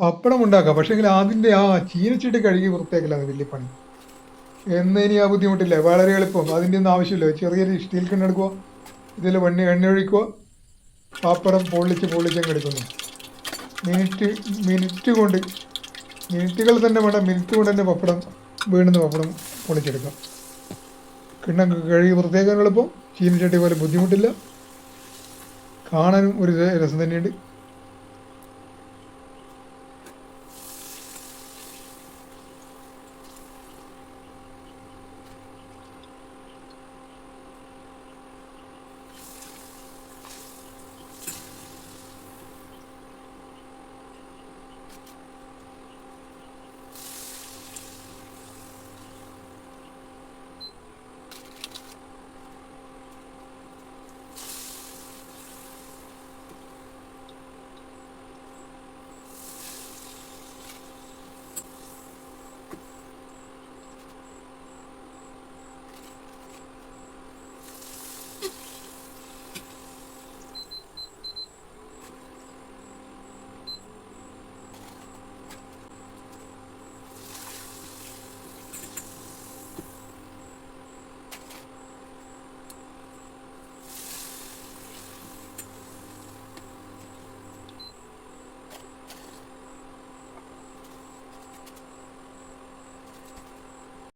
പപ്പടം ഉണ്ടാക്കാം പക്ഷേങ്കിൽ അതിന്റെ ആ ചീനച്ചിട്ട് കഴുകി വൃത്തിയാക്കലാണ് വലിയ പണി. എന്ന് ഇനി ആ ബുദ്ധിമുട്ടില്ല. വളരെ എളുപ്പം. അതിന്റെ ഒന്നും ആവശ്യമില്ല. ചെറിയൊരു സ്റ്റീൽ കിണ്ണ് ഇതിൽ വെണ്ണ എണ്ണ ഒഴിക്കുക. പാപ്പടം പൊള്ളിച്ച് പൊള്ളിച്ചങ്ങ് എടുക്കുന്നു. മിനിറ്റ് മിനിറ്റ് കൊണ്ട് മിനിറ്റുകൾ തന്നെ വേണ്ട. മിനിറ്റ് കൊണ്ട് തന്നെ പപ്പടം വീണ്ടുന്ന പപ്പടം പൊളിച്ചെടുക്കാം. കിണ്ണം കഴുകി വൃത്തിയാക്കാൻ എളുപ്പം. ചീനച്ചട്ടി പോലെ ബുദ്ധിമുട്ടില്ല. കാണാനും ഒരു രസം തന്നെയുണ്ട്.